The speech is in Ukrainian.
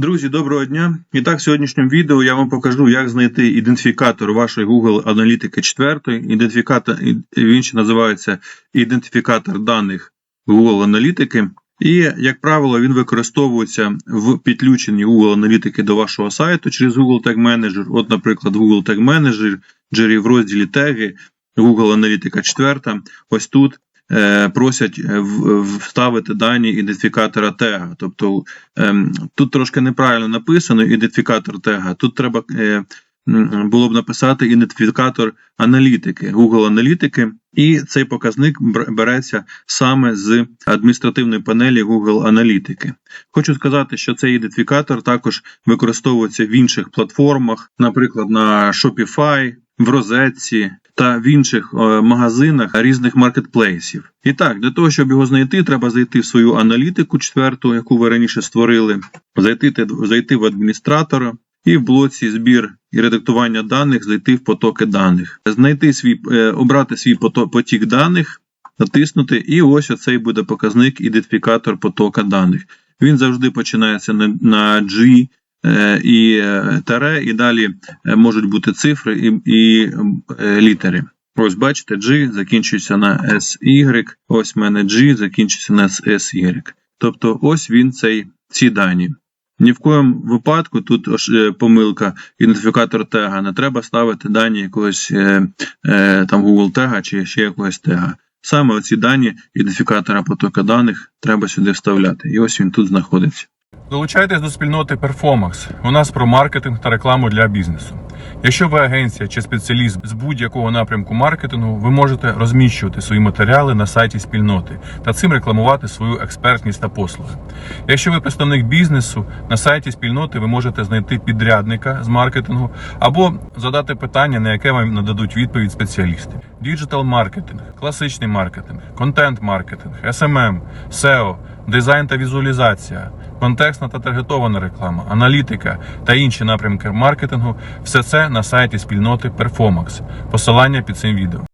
Друзі, доброго дня! І так, в сьогоднішньому відео я вам покажу, як знайти ідентифікатор вашої Google аналітики 4. Ідентифікатор, він ще називається ідентифікатор даних Google аналітики. І, як правило, він використовується в підключенні Google аналітики до вашого сайту через Google Tag Manager. От, наприклад, Google Tag Manager, в розділі теги, Google аналітика 4. Ось тут просять е, в- в- вставити дані ідентифікатора тега. Тобто Ем, Тут трошки неправильно написано ідентифікатор тега. Тут треба е, було б написати ідентифікатор аналітики, Google аналітики, і цей показник береться саме з адміністративної панелі Google аналітики. Хочу сказати, що цей ідентифікатор також використовується в інших платформах, наприклад, на Shopify, в розетці та в інших е, магазинах різних маркетплейсів. І так, для того, щоб його знайти, треба зайти в свою аналітику четверту, яку ви раніше створили, зайти, зайти в адміністратора і в блоці збір і редактування даних зайти в потоки даних, знайти свій, е, обрати свій потік даних, натиснути, і ось оцей буде показник ідентифікатор потока даних. Він завжди починається на, G і е, таре, і далі е, можуть бути цифри і, і е, літери. Ось бачите, G закінчується на SY, ось в мене G закінчується на SY. Тобто ось він цей, ці дані. Ні в коєму випадку тут е, помилка ідентифікатор тега. Не треба ставити дані якогось е, е, там Google тега чи ще якогось тега. Саме оці дані ідентифікатора потока даних треба сюди вставляти. І ось він тут знаходиться. Долучайтесь до спільноти Performax. У нас про маркетинг та рекламу для бізнесу. Якщо ви агенція чи спеціаліст з будь-якого напрямку маркетингу, ви можете розміщувати свої матеріали на сайті спільноти та цим рекламувати свою експертність та послуги. Якщо ви представник бізнесу, на сайті спільноти ви можете знайти підрядника з маркетингу або задати питання, на яке вам нададуть відповідь спеціалісти. Діджитал маркетинг, класичний маркетинг, контент маркетинг, SMM, SEO, дизайн та візуалізація, контекстна та таргетована реклама, аналітика та інші напрямки маркетингу все це на сайті спільноти Performax. Посилання під цим відео.